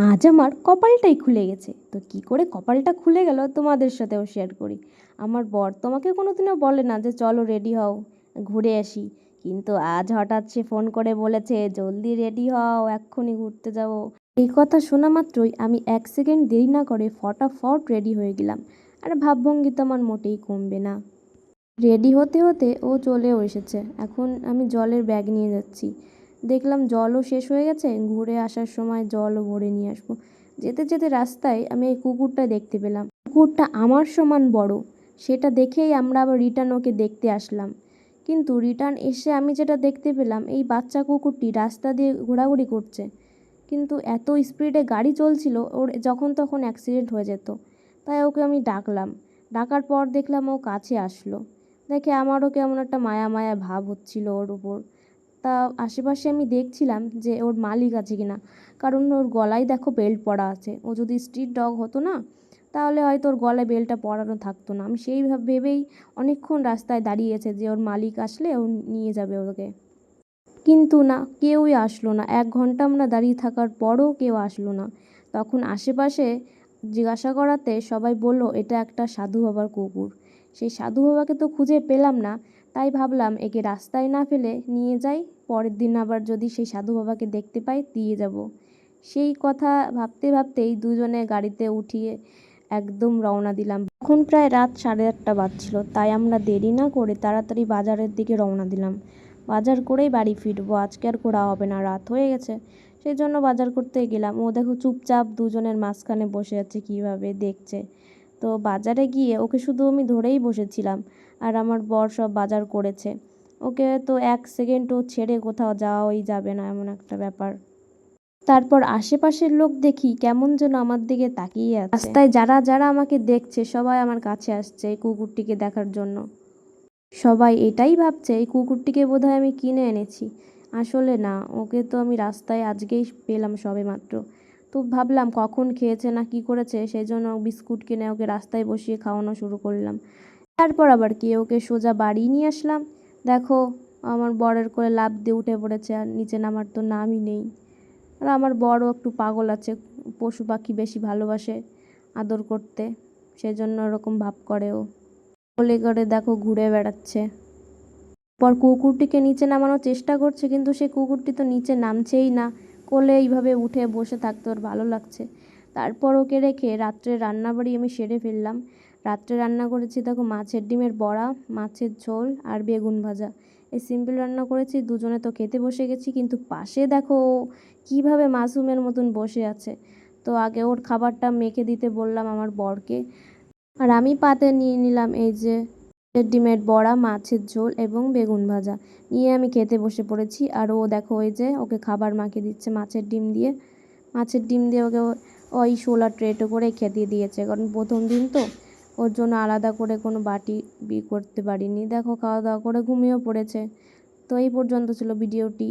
আজ আমার কপালটাই খুলে গেছে। তো কী করে কপালটা খুলে গেল তোমাদের সাথেও শেয়ার করি। আমার বর তোমাকে কোনো দিনও বলে না যে, চলো রেডি হও, ঘুরে আসি। কিন্তু আজ হঠাৎ সে ফোন করে বলেছে, জলদি রেডি হও, এক্ষুনি ঘুরতে যাব। এই কথা শোনা মাত্রই আমি এক সেকেন্ড দেরি না করে ফটাফট রেডি হয়ে গেলাম। আর ভাবভঙ্গি তো আমার মোটেই কমবে না। রেডি হতে হতে ও চলেও এসেছে। এখন আমি জলের ব্যাগ নিয়ে যাচ্ছি। দেখলাম জলও শেষ হয়ে গেছে, ঘুরে আসার সময় জলও ভরে নিয়ে আসব। যেতে যেতে রাস্তায় আমি এই কুকুরটা দেখতে পেলাম। কুকুরটা আমার সমান বড়, সেটা দেখেই আমরা আবার রিটার্ন ওকে দেখতে আসলাম। কিন্তু রিটার্ন এসে আমি যেটা দেখতে পেলাম, এই বাচ্চা কুকুরটি রাস্তা দিয়ে ঘোরাঘুরি করছে। কিন্তু এত স্পিডে গাড়ি চলছিল, ওর যখন তখন অ্যাক্সিডেন্ট হয়ে যেত। তাই ওকে আমি ডাকলাম। ডাকার পর দেখলাম ও কাছে আসলো। দেখে আমারও কেমন একটা মায়া মায়া ভাব হচ্ছিল ওর উপর। তা আশেপাশে আমি দেখছিলাম যে ওর মালিক আছে কিনা। কারণ ওর গলায় দেখো বেল্ট পরা আছে। ও যদি স্ট্রিট ডগ হতো না, তাহলে হয়তো ওর গলায় বেল্টটা পরানো থাকতো না। আমি সেই ভেবেই অনেকক্ষণ রাস্তায় দাঁড়িয়েছে যে ওর মালিক আসলে ও নিয়ে যাবে ওকে। কিন্তু না, কেউই আসলো না। এক ঘণ্টা আমরা দাঁড়িয়ে থাকার পরও কেউ আসলো না। তখন আশেপাশে জিজ্ঞাসা করাতে সবাই বলল, এটা একটা সাধু বাবার কুকুর। সেই সাধু বাবাকে তো খুঁজে পেলাম না। তাই ভাবলাম, একে রাস্তায় না ফেলে নিয়ে যাই, পরের দিন আবার যদি সেই সাধু বাবাকে দেখতে পাই, দিয়ে যাব। সেই কথা ভাবতে ভাবতেই দুজনে গাড়িতে উঠিয়ে একদম রওনা দিলাম। এখন প্রায় রাত সাড়ে আটটা বাজছিল, তাই আমরা দেরি না করে তাড়াতাড়ি বাজারের দিকে রওনা দিলাম। বাজার করেই বাড়ি ফিরবো, আজকে আর ঘোরা হবে না, রাত হয়ে গেছে। সেই জন্য বাজার করতে গেলাম। ও দেখো চুপচাপ দুজনের মাঝখানে বসে আছে, কীভাবে দেখছে। তো বাজারে গিয়ে ওকে শুধু আমি ধরেই বসেছিলাম আর আমার বর সব বাজার করেছে। ওকে তো এক সেকেন্ডও ছেড়ে কোথাও যাওয়াই যাবে না, এমন একটা ব্যাপার। তারপর আশেপাশের লোক দেখি কেমন যেন আমার দিকে তাকিয়ে আছে। রাস্তায় যারা যারা আমাকে দেখছে সবাই আমার কাছে আসছে এই কুকুরটিকে দেখার জন্য। সবাই এটাই ভাবছে, এই কুকুরটিকে বোধহয় আমি কিনে এনেছি। আসলে না, ওকে তো আমি রাস্তায় আজকেই পেলাম সবে মাত্র তো ভাবলাম কখন খেয়েছে না কি করেছে সেই জন্য বিস্কুট কিনে ওকে রাস্তায় বসিয়ে খাওয়ানো শুরু করলাম। তারপর আবার কি ওকে সোজা বাড়ি নিয়ে আসলাম। দেখো, আমার বরের করে লাভ দিয়ে উঠে পড়েছে আর নিচে নামার তো নামই নেই। আর আমার বড়ও একটু পাগল আছে, পশু পাখি বেশি ভালোবাসে আদর করতে, সেজন্য ওরকম ভাব করে ও। কোলে করে দেখো ঘুরে বেড়াচ্ছে। পর কুকুরটিকে নিচে নামানোর চেষ্টা করছে, কিন্তু সে কুকুরটি তো নিচে নামছেই না। কোলে এইভাবে উঠে বসে থাকতে ওর ভালো লাগছে। তারপর ওকে রেখে রাত্রে রান্নাবাড়ি আমি সেরে ফেললাম। রাত্রে রান্না করেছি দেখো মাছের ডিমের বড়া, মাছের ঝোল আর বেগুন ভাজা। এই সিম্পল রান্না করেছি, দুজনে তো খেতে বসে গেছি, কিন্তু পাশে দেখো কীভাবে মাসুমের মতন বসে আছে। তো আগে ওর খাবারটা মেখে দিতে বললাম আমার বরকে। আর আমি পাতে নিয়ে নিলাম এই যে ডিমের বড়া, মাছের ঝোল এবং বেগুন ভাজা। নিয়ে আমি খেতে বসে পড়েছি আর ও দেখো ওই যে ওকে খাবার মাখিয়ে দিচ্ছে মাছের ডিম দিয়ে। মাছের ডিম দিয়ে ওকে ওই শোলা ট্রেটো করে খেতে দিয়েছে। কারণ প্রথম দিন তো ওর জন্য আলাদা করে কোনো বাটি বি করতে পারিনি। দেখো খাওয়া দাওয়া করে ঘুমিয়েও পড়েছে। তো এই পর্যন্ত ছিল ভিডিওটি।